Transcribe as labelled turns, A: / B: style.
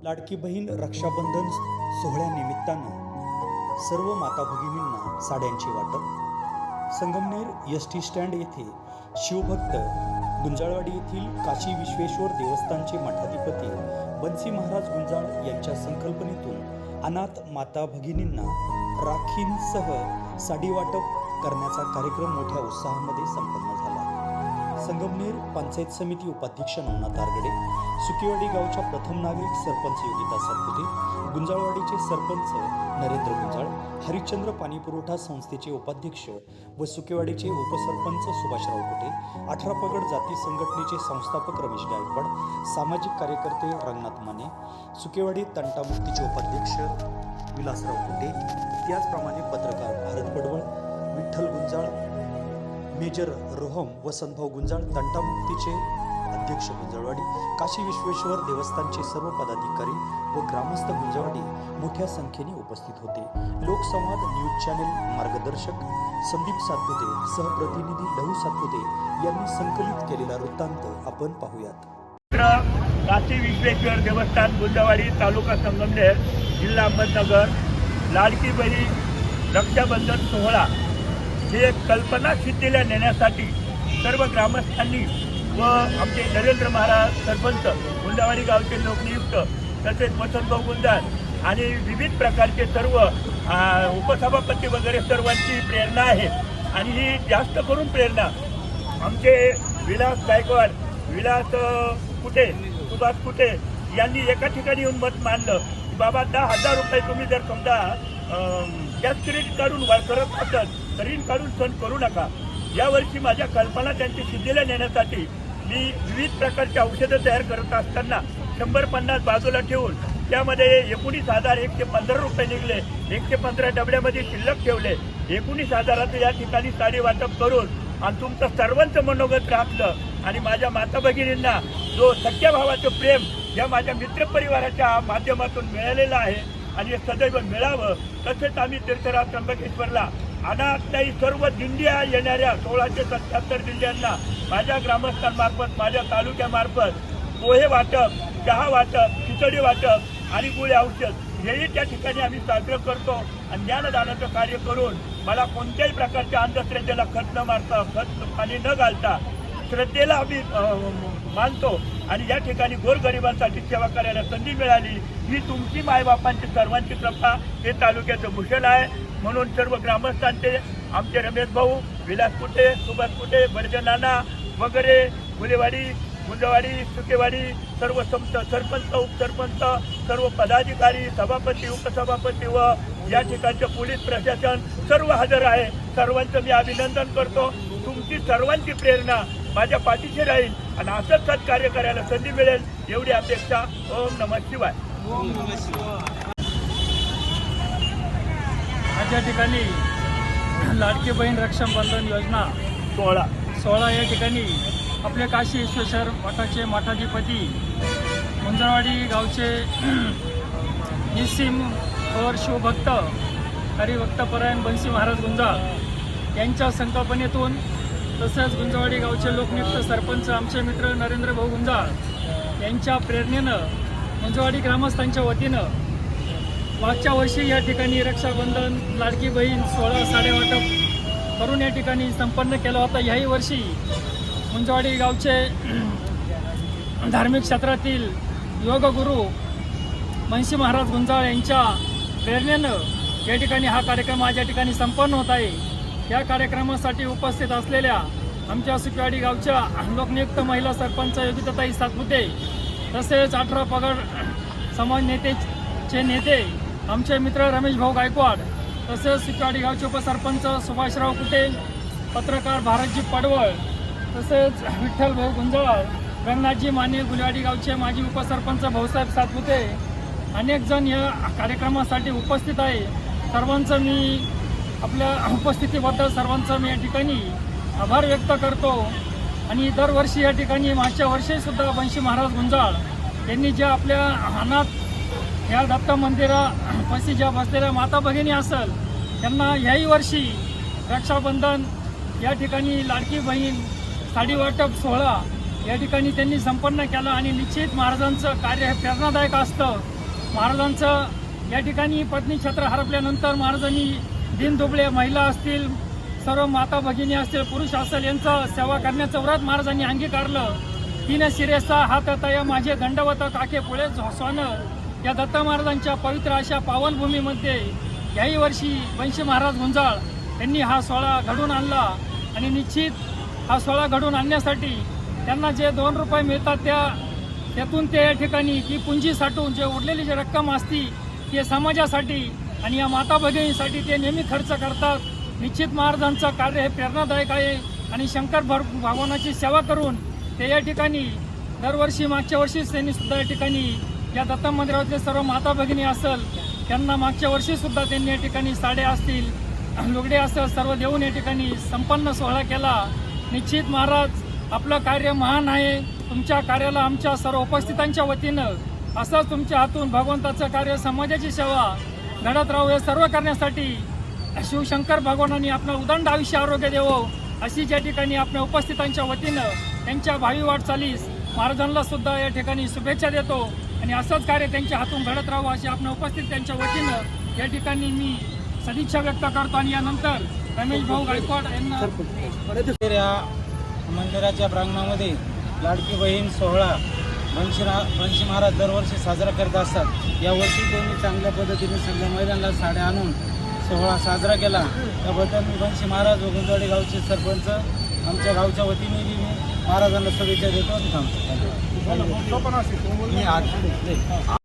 A: लाडकी बहीण रक्षाबंधन सोहळ्यानिमित्तानं सर्व माता भगिनींना साड्यांची वाटप. संगमनेर एस टी स्टँड येथे शिवभक्त गुंजाळवाडी येथील काशी विश्वेश्वर देवस्थानचे मठाधिपती बन्सी महाराज गुंजाळ यांच्या संकल्पनेतून अनाथ माता भगिनींना राखींसह साडी वाटप करण्याचा कार्यक्रम मोठ्या उत्साहामध्ये संपन्न झाला. संगमनेर पंचायत समिती उपाध्यक्ष नवनाथ आरगडे सुकेवाडी गावच्या प्रथम नागरिक सरपंच योगिता सातपुते गुंजाळवाडीचे सरपंच नरेंद्र गुंजाळ हरिश्चंद्र पाणीपुरवठा संस्थेचे उपाध्यक्ष व सुकेवाडीचे उपसरपंच सुभाषराव कुटे अठरा पगड जाती संघटनेचे संस्थापक रमेश गायकवाड सामाजिक कार्यकर्ते रंगनाथ माने सुकेवाडी तंटामुक्तीचे उपाध्यक्ष विलासराव कुटे त्याचप्रमाणे पत्रकार भारत पडवळ विठ्ठल गुंजाळ मेजर रोहम वसंतभाऊ गुंजाळ तंटामुक्तीचे अध्यक्ष गुंजाळवाडी काशी विश्वेश्वर देवस्थानचे सर्व पदाधिकारी व ग्रामस्थ गुंजळवाडी मोठ्या संख्येने उपस्थित होते. लोकसंवाद न्यूज चॅनेल मार्गदर्शक संदीप सातपुते सहप्रतिनिधी लहू सातपुते यांनी संकलित केलेला वृत्तांत आपण पाहूयात.
B: काशी विश्वेश्वर देवस्थान गुंजावाडी तालुका संगमनेर जिल्हा अहमदनगर लाडकी बहिणी रक्षाबंधन सोहळा हे कल्पना सिद्धीला नेण्यासाठी सर्व ग्रामस्थांनी व आमचे नरेंद्र महाराज सरपंच गुंडावाडी गावचे लोकनियुक्त तसेच वसंतभाऊ गुंजाळ आणि विविध प्रकारचे सर्व उपसभापती वगैरे सर्वांची प्रेरणा आहे. आणि ही जास्त करून प्रेरणा आमचे विलास गायकवाड विलास कुठे सुभाष कुठे यांनी एका ठिकाणी येऊन मत मानलं की बाबा दहा हजार रुपये तुम्ही जर समजा गॅस क्रेडिट काढून करत असत तरी ऋण काढून सण करू नका. यावर्षी माझ्या कल्पना त्यांची सिद्धीला नेण्यासाठी मी विविध प्रकारची औषधं तयार करत असताना शंभर पन्नास बाजूला ठेवून त्यामध्ये एकोणीस हजार एकशे पंधरा रुपये निघले. एकशे पंधरा डबड्यामध्ये शिल्लक ठेवले. एकोणीस हजाराचं या ठिकाणी साडी वाटप करून आणि तुमचं सर्वांचं मनोगत राखलं. आणि माझ्या माता भगिनींना जो सख्या भावाचं प्रेम या माझ्या मित्रपरिवाराच्या माध्यमातून मिळालेलं आहे आणि हे सदैव मिळावं. तसेच आम्ही तीर्थराव त्र्यंबकेश्वरला अनाथ सर्व दिंड्या येणाऱ्या सोळाशे सत्याहत्तर दिंड्यांना माझ्या ग्रामस्थांमार्फत माझ्या तालुक्यामार्फत पोहे वाटप चहा वाटप खिचडी वाटप आणि गुळे औषध हेही त्या ठिकाणी आम्ही साजरं करतो आणि ज्ञानदानाचं कार्य करून मला कोणत्याही प्रकारच्या अंधश्रद्धेला खत न मारता खत पाणी न घालता श्रद्धेला आम्ही मानतो. आणि या ठिकाणी गोरगरिबांसाठी सेवा करायला संधी मिळाली. ही तुमची मायबापांची सर्वांची कृपा हे तालुक्याचं भूषण आहे. म्हणून सर्व ग्रामस्थांचे आमचे रमेश भाऊ विलास कुटे सुभाष कुटे बर्जनाना वगैरे फुलेवाडी मुंजवाडी सुकेवाडी सर्व संत सरपंच उपसरपंच सर्व पदाधिकारी सभापती उपसभापती व या ठिकाणचे पोलीस प्रशासन सर्व हजर आहे. सर्वांचं मी अभिनंदन करतो. तुमची सर्वांची प्रेरणा माझ्या पाठीशी राहील आणि असंच सत्कार्य करायला संधी मिळेल एवढी अपेक्षा. ओम नमः शिवाय.
C: आज या ठिकाणी लाडकी बहीण रक्षाबंधन योजना
B: सोहळा
C: सोहळा या ठिकाणी आपले काशी विश्वेश्वर मठाचे मठाधिपती मुंजरवाडी गावचे निसीम और शिवभक्त हरिभक्त परायण बन्सी महाराज गुंजाळ यांच्या संकल्पनेतून तसंच गुंजवाडी गावचे लोकनियुक्त सरपंच आमचे मित्र नरेंद्र भाऊ गुंजाळ यांच्या प्रेरणेनं गुंजवाडी ग्रामस्थांच्या वतीनं मागच्या वर्षी या ठिकाणी रक्षाबंधन लाडकी बहीण सोळा साडेवाटप करून या ठिकाणी संपन्न केलं होतं. याही वर्षी मुंजवाडी गावचे धार्मिक क्षेत्रातील योगगुरू मनशी महाराज गुंजाळ यांच्या प्रेरणेनं या ठिकाणी हा कार्यक्रम आज या ठिकाणी संपन्न होत आहे. या कार्यक्रमासाठी उपस्थित असलेल्या आमच्या सुकवाडी गावच्या लोकनियुक्त महिला सरपंच योगिताताई सातपुते तसेच अठरा पगड समाज नेतेचे नेते आमचे मित्र रमेश भाऊ गायकवाड तसेच सुकवाडी गावचे उपसरपंच सुभाषराव कुटे पत्रकार भारतजी पडवळ तसेच विठ्ठल भाऊ गुंजळ रंगनाथजी माने गुलवाडी गावचे माजी उपसरपंच भाऊसाहेब सातपुते अनेक जण या कार्यक्रमासाठी उपस्थित आहे. सर्वांचं मी आपल्या उपस्थितीबद्दल सर्वांचं मी या ठिकाणी आभार व्यक्त करतो. आणि दरवर्षी या ठिकाणी मागच्या वर्षीसुद्धा वंशी महाराज गुंजाळ यांनी ज्या आपल्या अनाथ या दत्त मंदिरापाशी ज्या बसलेल्या माता भगिनी असेल त्यांना याही वर्षी रक्षाबंधन या ठिकाणी लाडकी बहीण साडी वाटप सोहळा या ठिकाणी त्यांनी संपन्न केला. आणि निश्चित महाराजांचं कार्य हे प्रेरणादायक असतं. महाराजांचं या ठिकाणी पत्नी छत्र हरपल्यानंतर महाराजांनी दिनदुबळे महिला असतील सर्व माता भगिनी असतील पुरुष असेल यांचं सेवा करण्याचं व्रत महाराजांनी अंगीकारलं. तीन शिरेसा हात तया माझे दंडवत काके पुढे झोसवानं या दत्त महाराजांच्या पवित्र अशा पावनभूमीमध्ये याही वर्षी वंशी महाराज गुंजाळ यांनी हा सोहळा घडून आणला. आणि निश्चित हा सोहळा घडून आणण्यासाठी त्यांना जे दोन रुपये मिळतात त्या त्यातून ते या ठिकाणी ती पुंजी साठवून जे उरलेली जी रक्कम असती ते समाजासाठी आणि या माता भगिनीसाठी ते नेहमी खर्च करतात. निश्चित महाराजांचं कार्य हे प्रेरणादायक आहे. आणि शंकर भर भगवानाची सेवा करून ते या ठिकाणी दरवर्षी मागच्या वर्षीच त्यांनी सुद्धा या ठिकाणी या दत्त मंदिरातले सर्व माता भगिनी असेल त्यांना मागच्या वर्षीसुद्धा त्यांनी या ठिकाणी साड्या असतील लुगडे असेल सर्व देऊन या ठिकाणी संपन्न सोहळा केला. निश्चित महाराज आपलं कार्य महान आहे. तुमच्या कार्याला आमच्या सर्व उपस्थितांच्या वतीनं असंच तुमच्या हातून भगवंताचं कार्य समाजाची सेवा घडत राहू हे सर्व करण्यासाठी शिवशंकर भगवानांनी आपलं उदंड आयुष्य आरोग्य देवो अशी ज्या ठिकाणी आपल्या उपस्थितांच्या वतीनं त्यांच्या भावी वाटचालीस महाराजांना सुद्धा या ठिकाणी शुभेच्छा देतो. आणि असंच कार्य त्यांच्या हातून घडत राहावं अशी आपल्या उपस्थित त्यांच्या वतीनं या ठिकाणी मी सदिच्छा व्यक्त करतो. आणि यानंतर रमेश भाऊ गायकवाड यांना
D: मंदिराच्या प्रांगणामध्ये लाडकी बहीण सोहळा. बनशीरा बनशी महाराज दरवर्षी साजरा करत असतात. यावर्षी त्यांनी चांगल्या पद्धतीने सगळ्या महिलांना साड्या आणून सोहळा साजरा केला. त्याबद्दल मी बनशी महाराज व गुंजवाडी गावचे सरपंच आमच्या गावच्या वतीने मी महाराजांना शुभेच्छा देतो आणि थांबतो. मी आज